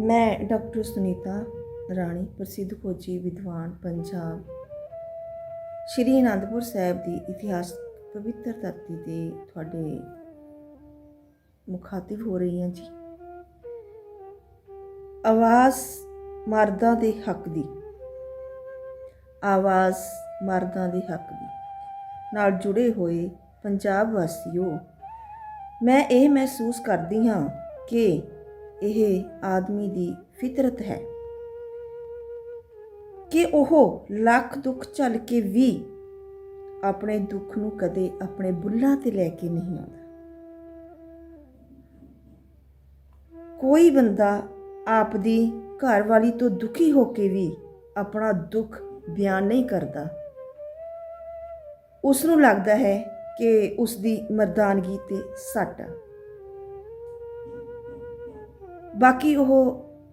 ਮੈਂ ਡਾਕਟਰ ਸੁਨੀਤਾ ਰਾਣੀ, ਪ੍ਰਸਿੱਧ ਖੋਜੀ ਵਿਦਵਾਨ ਪੰਜਾਬ। ਸ਼੍ਰੀ ਅਨੰਦਪੁਰ ਸਾਹਿਬ ਦੀ ਇਤਿਹਾਸ ਪਵਿੱਤਰ ਧਰਤੀ ਤੇ ਤੁਹਾਡੇ ਮੁਖਾਤਿਬ ਹੋ ਰਹੀ ਹਾਂ ਜੀ। ਆਵਾਜ਼ ਮਰਦਾਂ ਦੇ ਹੱਕ ਦੀ। ਆਵਾਜ਼ ਮਰਦਾਂ ਦੇ ਹੱਕ ਦੀ। ਨਾਲ ਜੁੜੇ ਹੋਏ ਪੰਜਾਬ ਵਾਸੀਓ, ਮੈਂ ਇਹ ਮਹਿਸੂਸ ਕਰਦੀ ਹਾਂ ਕਿ ਇਹ ਆਦਮੀ ਦੀ ਫਿਤਰਤ ਹੈ ਕਿ ਉਹ ਲੱਖ ਦੁੱਖ ਝੱਲ ਕੇ ਵੀ ਆਪਣੇ ਦੁੱਖ ਨੂੰ ਕਦੇ ਆਪਣੇ ਬੁੱਲਾਂ ਤੇ ਲੈ ਕੇ ਨਹੀਂ ਆਉਂਦਾ। ਕੋਈ ਬੰਦਾ ਆਪ ਦੀ ਘਰ ਵਾਲੀ ਤੋਂ ਦੁਖੀ ਹੋ ਕੇ ਵੀ ਆਪਣਾ ਦੁੱਖ ਬਿਆਨ ਨਹੀਂ ਕਰਦਾ। ਉਸ ਨੂੰ ਲੱਗਦਾ ਹੈ ਕਿ ਉਸ ਦੀ ਮਰਦਾਨਗੀ ਤੇ ਸੱਟ ਆ। ਬਾਕੀ ਉਹ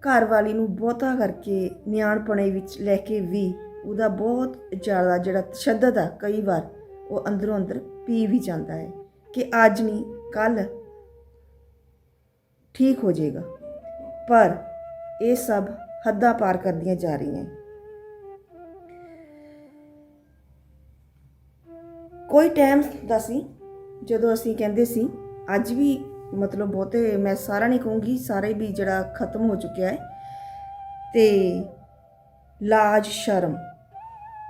ਘਰ ਵਾਲੀ ਨੂੰ ਬਹੁਤਾ ਕਰਕੇ ਨਿਆਣਪਣੇ ਵਿੱਚ ਲੈ ਕੇ ਵੀ ਉਹਦਾ ਬਹੁਤ ਜ਼ਿਆਦਾ ਜਿਹੜਾ ਤਸ਼ੱਦਦ ਆ, ਕਈ ਵਾਰ ਉਹ ਅੰਦਰੋਂ ਅੰਦਰ ਪੀ ਵੀ ਜਾਂਦਾ ਹੈ ਕਿ ਅੱਜ ਨਹੀਂ ਕੱਲ ਠੀਕ ਹੋ ਜਾਏਗਾ। ਪਰ ਇਹ ਸਭ ਹੱਦਾਂ ਪਾਰ ਕਰਦੀਆਂ ਜਾ ਰਹੀਆਂ ਕੋਈ ਟਾਈਮ ਦਾ ਸੀ ਜਦੋਂ ਅਸੀਂ ਕਹਿੰਦੇ ਸੀ, ਅੱਜ ਵੀ ਮਤਲਬ ਬਹੁਤੇ, ਮੈਂ ਸਾਰਾ ਨਹੀਂ ਕਹੂੰਗੀ, ਸਾਰੇ ਵੀ ਜਿਹੜਾ ਖਤਮ ਹੋ ਚੁੱਕਿਆ ਹੈ। ਤੇ ਲਾਜ ਸ਼ਰਮ,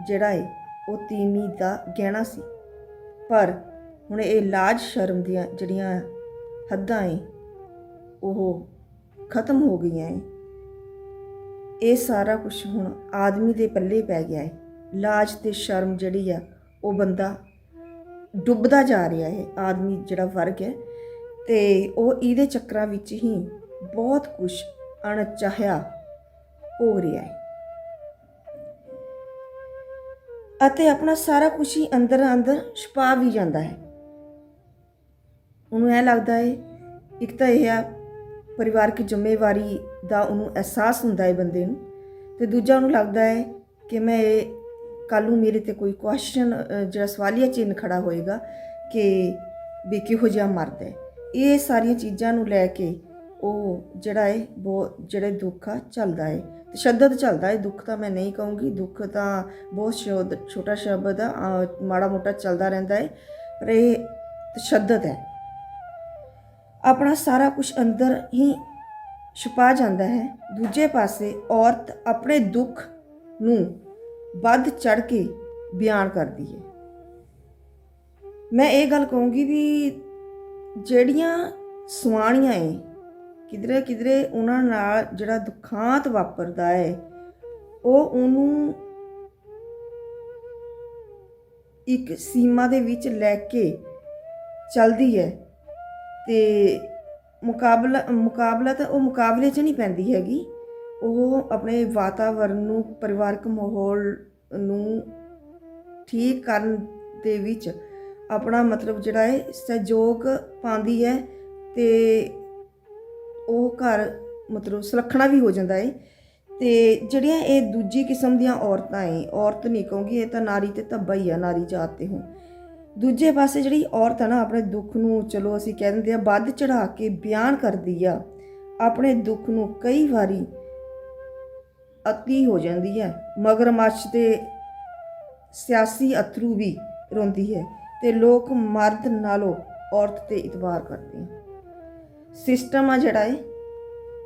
ਜਿਹੜਾ ਹੈ ਉਹ ਤੀਵੀਂ ਦਾ ਗਹਿਣਾ ਸੀ। ਪਰ ਹੁਣ ਇਹ ਲਾਜ ਸ਼ਰਮ ਦੀਆਂ ਜਿਹੜੀਆਂ ਹੱਦਾਂ ਹੈ ਉਹ ਖਤਮ ਹੋ ਗਈਆਂ ਹੈ ਇਹ ਸਾਰਾ ਕੁਝ ਹੁਣ ਆਦਮੀ ਦੇ ਪੱਲੇ ਪੈ ਗਿਆ ਹੈ ਲਾਜ ਤੇ ਸ਼ਰਮ ਜਿਹੜੀ ਆ, ਉਹ ਬੰਦਾ ਡੁੱਬਦਾ ਜਾ ਰਿਹਾ ਹੈ ਆਦਮੀ ਜਿਹੜਾ ਵਰਗ ਹੈ ਤੇ ਉਹ ਇਹਦੇ ਚੱਕਰਾਂ ਵਿੱਚ ਹੀ ਬਹੁਤ ਕੁਝ ਅਣਚਾਹਿਆ ਹੋ ਰਿਹਾ ਹੈ। ਅਤੇ ਆਪਣਾ ਸਾਰਾ ਕੁਝ ਹੀ ਅੰਦਰ ਅੰਦਰ ਛੁਪਾ ਵੀ ਜਾਂਦਾ ਹੈ। ਉਹਨੂੰ ਇਹ ਲੱਗਦਾ ਹੈ, ਇੱਕ ਤਾਂ ਇਹ ਆ, ਪਰਿਵਾਰਕ ਜ਼ਿੰਮੇਵਾਰੀ ਦਾ ਉਹਨੂੰ ਅਹਿਸਾਸ ਹੁੰਦਾ ਹੈ ਬੰਦੇ ਨੂੰ ਤੇ ਦੂਜਾ ਉਹਨੂੰ ਲੱਗਦਾ ਹੈ ਕਿ ਮੈਂ ਇਹ ਕੱਲ ਨੂੰ ਮੇਰੇ ਤੇ ਕੋਈ ਕੁਐਸਚਨ ਜਿਹੜਾ ਸਵਾਲੀਆ ਚਿੰਨ ਖੜਾ ਹੋਏਗਾ ਕਿ ਵੀ ਕਿਹੋ ਜਿਹਾ ਮਰਦ ਹੈ। ਇਹ ਸਾਰੀਆਂ ਚੀਜ਼ਾਂ ਨੂੰ ਲੈ ਕੇ ਉਹ ਜਿਹੜਾ ਹੈ ਬਹੁਤ ਜਿਹੜੇ ਦੁੱਖ ਆ, ਚੱਲਦਾ ਹੈ ਤਸ਼ੱਦਦ ਚੱਲਦਾ ਹੈ ਦੁੱਖ ਤਾਂ ਮੈਂ ਨਹੀਂ ਕਹੂੰਗੀ। ਦੁੱਖ ਤਾਂ ਬਹੁਤ ਸ਼ਬਦ ਛੋਟਾ ਸ਼ਬਦ ਆ ਮਾੜਾ ਮੋਟਾ ਚੱਲਦਾ ਰਹਿੰਦਾ ਹੈ ਪਰ ਇਹ ਤਸ਼ੱਦਦ ਹੈ। ਆਪਣਾ ਸਾਰਾ ਕੁਝ ਅੰਦਰ ਹੀ ਛੁਪਾ ਜਾਂਦਾ ਹੈ। ਦੂਜੇ ਪਾਸੇ ਔਰਤ ਆਪਣੇ ਦੁੱਖ ਨੂੰ ਵੱਧ ਚੜ ਕੇ ਬਿਆਨ ਕਰਦੀ ਹੈ ਮੈਂ ਇਹ ਗੱਲ ਕਹੂੰਗੀ ਵੀ ਜਿਹੜੀਆਂ ਸੁਆਣੀਆਂ ਏ, ਕਿਧਰੇ ਕਿਧਰੇ ਉਹਨਾਂ ਨਾਲ ਜਿਹੜਾ ਦੁਖਾਂਤ ਵਾਪਰਦਾ ਹੈ ਉਹ ਉਹਨੂੰ ਇੱਕ ਸੀਮਾ ਦੇ ਵਿੱਚ ਲੈ ਕੇ ਚੱਲਦੀ ਹੈ ਤੇ ਮੁਕਾਬਲਾ ਮੁਕਾਬਲਾ ਤਾਂ ਉਹ ਮੁਕਾਬਲੇ 'ਚ ਨਹੀਂ ਪੈਂਦੀ ਹੈਗੀ। ਉਹ ਆਪਣੇ ਵਾਤਾਵਰਣ ਨੂੰ, ਪਰਿਵਾਰਕ ਮਾਹੌਲ ਨੂੰ ਠੀਕ ਕਰਨ ਦੇ ਵਿੱਚ ਆਪਣਾ ਮਤਲਬ ਜਿਹੜਾ ਹੈ, ਸਹਿਯੋਗ ਪਾਉਂਦੀ ਹੈ ਤੇ ਉਹ ਘਰ ਮਤਲਬ ਸੁਲੱਖਣਾ ਵੀ ਹੋ ਜਾਂਦਾ ਹੈ। ਤੇ ਜਿਹੜੀਆਂ ਇਹ ਦੂਜੀ ਕਿਸਮ ਦੀਆਂ ਔਰਤਾਂ ਹੈ, ਔਰਤ ਨਹੀਂ ਕਹੂੰਗੀ, ਇਹ ਤਾਂ ਨਾਰੀ ਤੇ ਧੱਬਾ ਹੀ ਆ, ਨਾਰੀ ਜਾਤ ਤੇ ਹੁਣ। ਦੂਜੇ ਪਾਸੇ ਜਿਹੜੀ ਔਰਤ ਹੈ ਨਾ, ਆਪਣੇ ਦੁੱਖ ਨੂੰ ਚਲੋ ਅਸੀਂ ਕਹਿ ਦਿੰਦੇ ਆ, ਵੱਧ ਚੜਾ ਕੇ ਬਿਆਨ ਕਰਦੀ ਆ, ਆਪਣੇ ਦੁੱਖ ਨੂੰ ਕਈ ਵਾਰੀ ਅਤੀ ਹੋ ਜਾਂਦੀ ਹੈ, ਮਗਰਮੱਛ ਤੇ ਸਿਆਸੀ ਅਥਰੂ ਵੀ ਰੋਂਦੀ ਹੈ। ਤੇ ਲੋਕ ਮਰਦ ਨਾਲੋਂ ਔਰਤ ਤੇ ਇਤਬਾਰ ਕਰਦੇ ਆ। ਸਿਸਟਮ ਆ ਜਿਹੜਾ ਹੈ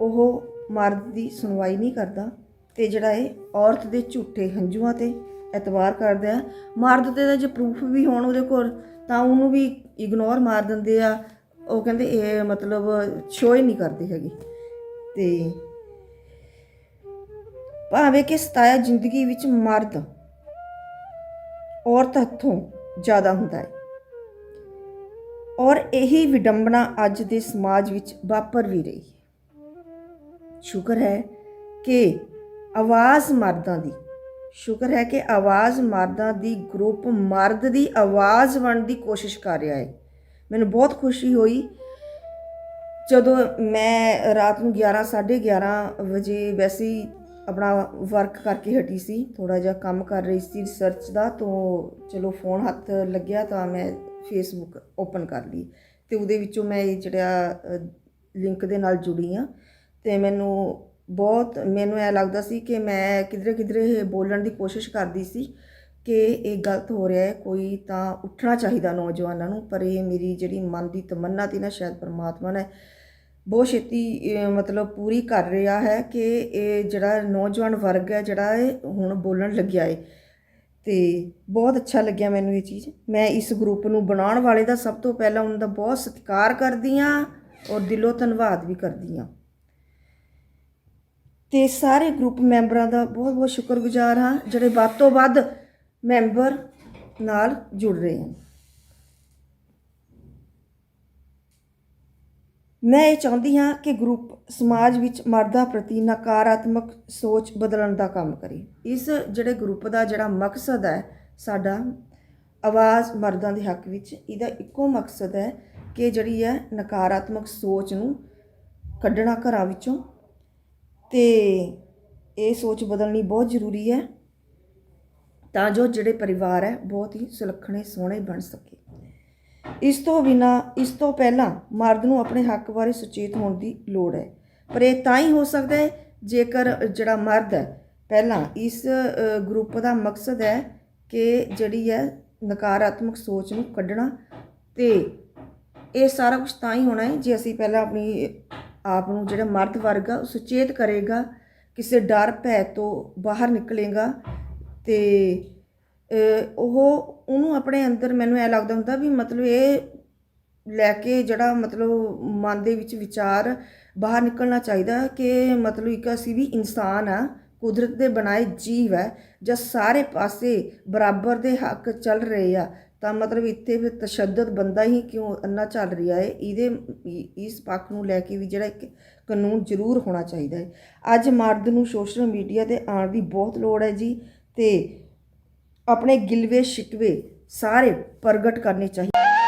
ਉਹ ਮਰਦ ਦੀ ਸੁਣਵਾਈ ਨਹੀਂ ਕਰਦਾ ਤੇ ਜਿਹੜਾ ਹੈ ਔਰਤ ਦੇ ਝੂਠੇ ਹੰਝੂਆਂ ਤੇ ਇਤਬਾਰ ਕਰਦਾ। ਹੈ ਮਰਦ ਤੇ ਤਾਂ ਜੇ ਪ੍ਰੂਫ ਵੀ ਹੋਣ ਉਹਦੇ ਕੋਲ, ਤਾਂ ਉਹਨੂੰ ਵੀ ਇਗਨੋਰ ਮਾਰ ਦਿੰਦੇ ਆ। ਉਹ ਕਹਿੰਦੇ ਇਹ ਮਤਲਬ ਸ਼ੋਅ ਹੀ ਨਹੀਂ ਕਰਦੇ ਹੈਗੇ। ਤੇ ਭਾਵੇਂ ਕਿ ਸਤਾਇਆ ਜ਼ਿੰਦਗੀ ਵਿੱਚ ਮਰਦ ਔਰਤ ਹੱਥੋਂ ਜ਼ਿਆਦਾ ਹੁੰਦਾ ਹੈ। ਔਰ ਇਹੀ ਵਿਡੰਬਨਾ ਅੱਜ ਦੇ ਸਮਾਜ ਵਿੱਚ ਵਾਪਰ ਵੀ ਰਹੀ ਹੈ। ਸ਼ੁਕਰ ਹੈ ਕਿ ਆਵਾਜ਼ ਮਰਦਾਂ ਦੀ, ਸ਼ੁਕਰ ਹੈ ਕਿ ਆਵਾਜ਼ ਮਰਦਾਂ ਦੀ ਗਰੁੱਪ ਮਰਦ ਦੀ ਆਵਾਜ਼ ਬਣਨ ਦੀ ਕੋਸ਼ਿਸ਼ ਕਰ ਰਿਹਾ ਹੈ। ਮੈਨੂੰ ਬਹੁਤ ਖੁਸ਼ੀ ਹੋਈ ਜਦੋਂ ਮੈਂ ਰਾਤ ਨੂੰ 11 11:30 ਵਜੇ ਵੈਸੇ ਆਪਣਾ ਵਰਕ ਕਰਕੇ ਹਟੀ ਸੀ ਥੋੜਾ ਜਿਹਾ ਕੰਮ ਕਰ ਰਹੀ ਸੀ ਰਿਸਰਚ ਦਾ, ਤੋਂ ਚਲੋ ਫੋਨ ਹੱਥ ਲੱਗਿਆ ਤਾਂ ਮੈਂ ਫੇਸਬੁੱਕ ਓਪਨ ਕਰ ਲਈ ਤੇ ਉਹਦੇ ਵਿੱਚੋਂ ਮੈਂ ਇਹ ਜਿਹੜਾ ਲਿੰਕ ਦੇ ਨਾਲ ਜੁੜੀ ਆ ਤੇ ਮੈਨੂੰ ਬਹੁਤ, ਮੈਨੂੰ ਐ ਲੱਗਦਾ ਸੀ ਕਿ ਮੈਂ ਕਿਧਰੇ ਕਿਧਰੇ ਬੋਲਣ ਦੀ ਕੋਸ਼ਿਸ਼ ਕਰਦੀ ਸੀ ਕਿ ਇਹ ਗਲਤ ਹੋ ਰਿਹਾ ਹੈ, ਕੋਈ ਤਾਂ ਉੱਠਣਾ ਚਾਹੀਦਾ ਨੌਜਵਾਨਾਂ ਨੂੰ, ਪਰ ਇਹ ਮੇਰੀ ਜਿਹੜੀ ਮਨ ਦੀ ਤਮੰਨਾ ਤੀ ਨਾ, ਸ਼ਾਇਦ ਪਰਮਾਤਮਾ ਨੇ ਬਹੁਤ ਛੇਤੀ ਮਤਲਬ ਪੂਰੀ ਕਰ ਰਿਹਾ ਹੈ ਕਿ ਇਹ ਜਿਹੜਾ ਨੌਜਵਾਨ ਵਰਗ ਹੈ, ਜਿਹੜਾ ਇਹ ਹੁਣ ਬੋਲਣ ਲੱਗਿਆ ਹੈ ਤੇ ਬਹੁਤ ਅੱਛਾ ਲੱਗਿਆ ਮੈਨੂੰ ਇਹ ਚੀਜ਼। ਮੈਂ ਇਸ ਗਰੁੱਪ ਨੂੰ ਬਣਾਉਣ ਵਾਲੇ ਦਾ ਸਭ ਤੋਂ ਪਹਿਲਾਂ ਉਹਨਾਂ ਦਾ ਬਹੁਤ ਸਤਿਕਾਰ ਕਰਦੀ ਹਾਂ ਔਰ ਦਿਲੋਂ ਧੰਨਵਾਦ ਵੀ ਕਰਦੀ ਹਾਂ। ਤੇ ਸਾਰੇ ਗਰੁੱਪ ਮੈਂਬਰਾਂ ਦਾ ਬਹੁਤ ਬਹੁਤ ਸ਼ੁਕਰਗੁਜ਼ਾਰ ਹਾਂ, ਜਿਹੜੇ ਵੱਧ ਤੋਂ ਵੱਧ ਮੈਂਬਰ ਨਾਲ ਜੁੜ ਰਹੇ ਹਨ। ਮੈਂ ਇਹ ਚਾਹੁੰਦੀ ਹਾਂ ਕਿ ਗਰੁੱਪ ਸਮਾਜ ਵਿੱਚ ਮਰਦਾਂ ਪ੍ਰਤੀ ਨਕਾਰਾਤਮਕ ਸੋਚ ਬਦਲਣ ਦਾ ਕੰਮ ਕਰੇ। ਇਸ ਜਿਹੜੇ ਗਰੁੱਪ ਦਾ ਜਿਹੜਾ ਮਕਸਦ ਹੈ ਸਾਡਾ ਆਵਾਜ਼ ਮਰਦਾਂ ਦੇ ਹੱਕ ਵਿੱਚ, ਇਹਦਾ ਇੱਕੋ ਮਕਸਦ ਹੈ ਕਿ ਜਿਹੜੀ ਹੈ ਨਕਾਰਾਤਮਕ ਸੋਚ ਨੂੰ ਕੱਢਣਾ ਘਰਾਂ ਵਿੱਚੋਂ ਤੇ ਇਹ ਸੋਚ ਬਦਲਣੀ ਬਹੁਤ ਜ਼ਰੂਰੀ ਹੈ ਤਾਂ ਜੋ ਜਿਹੜੇ ਪਰਿਵਾਰ ਹੈ ਬਹੁਤ ਹੀ ਸੁਲੱਖਣੇ, ਸੋਹਣੇ ਬਣ ਸਕੇ। ਇਸ ਤੋਂ ਬਿਨਾ, ਇਸ ਤੋਂ ਪਹਿਲਾਂ ਮਰਦ ਨੂੰ ਆਪਣੇ ਹੱਕ ਬਾਰੇ ਸੁਚੇਤ ਹੋਣ ਦੀ ਲੋੜ ਹੈ। ਪਰ ਇਹ ਤਾਂ ਹੀ ਹੋ ਸਕਦਾ ਹੈ, ਜੇਕਰ ਜਿਹੜਾ ਮਰਦ ਹੈ, ਪਹਿਲਾਂ ਇਸ ਗਰੁੱਪ ਦਾ ਮਕਸਦ ਹੈ ਕਿ ਜਿਹੜੀ ਹੈ ਨਕਾਰਾਤਮਕ ਸੋਚ ਨੂੰ ਕੱਢਣਾ ਤੇ ਇਹ ਸਾਰਾ ਕੁਝ ਤਾਂ ਹੀ ਹੋਣਾ ਹੈ ਜੇ ਅਸੀਂ ਪਹਿਲਾਂ ਆਪਣੀ, ਆਪ ਨੂੰ ਜਿਹੜਾ ਮਰਦ ਵਰਗ ਆ, ਉਹ ਸੁਚੇਤ ਕਰੇਗਾ, ਕਿਸੇ ਡਰ, ਭੈ ਤੋਂ ਬਾਹਰ ਨਿਕਲੇਗਾ ਤੇ ਉਹ, ਉਹਨੂੰ ਆਪਣੇ ਅੰਦਰ ਮੈਨੂੰ ਐ ਲੱਗਦਾ ਹੁੰਦਾ ਵੀ ਮਤਲਬ ਇਹ ਲੈ ਕੇ ਜਿਹੜਾ ਮਤਲਬ ਮਨ ਦੇ ਵਿੱਚ ਵਿਚਾਰ ਬਾਹਰ ਨਿਕਲਣਾ ਚਾਹੀਦਾ ਕਿ ਮਤਲਬ ਇੱਕ ਅਸੀਂ ਵੀ ਇਨਸਾਨ ਆ, ਕੁਦਰਤ ਦੇ ਬਣਾਏ ਜੀਵ ਹੈ ਜਦ ਸਾਰੇ ਪਾਸੇ ਬਰਾਬਰ ਦੇ ਹੱਕ ਚੱਲ ਰਹੇ ਆ, ਤਾਂ ਮਤਲਬ ਇੱਥੇ ਫਿਰ ਤਸ਼ੱਦਦ ਬੰਦਾ ਹੀ ਕਿਉਂ ਅੰਨਾ ਚੱਲ ਰਿਹਾ ਹੈ ਇਹਦੇ ਇਸ ਪੱਖ ਨੂੰ ਲੈ ਕੇ ਵੀ ਜਿਹੜਾ ਇੱਕ ਕਾਨੂੰਨ ਜ਼ਰੂਰ ਹੋਣਾ ਚਾਹੀਦਾ ਹੈ ਅੱਜ ਮਰਦ ਨੂੰ ਸੋਸ਼ਲ ਮੀਡੀਆ ਤੇ ਆਉਣ ਦੀ ਬਹੁਤ ਲੋੜ ਹੈ ਜੀ, ਤੇ ਆਪਣੇ ਗਿਲਵੇ ਸ਼ਿਕਵੇ ਸਾਰੇ ਪ੍ਰਗਟ ਕਰਨੇ ਚਾਹੀਦੇ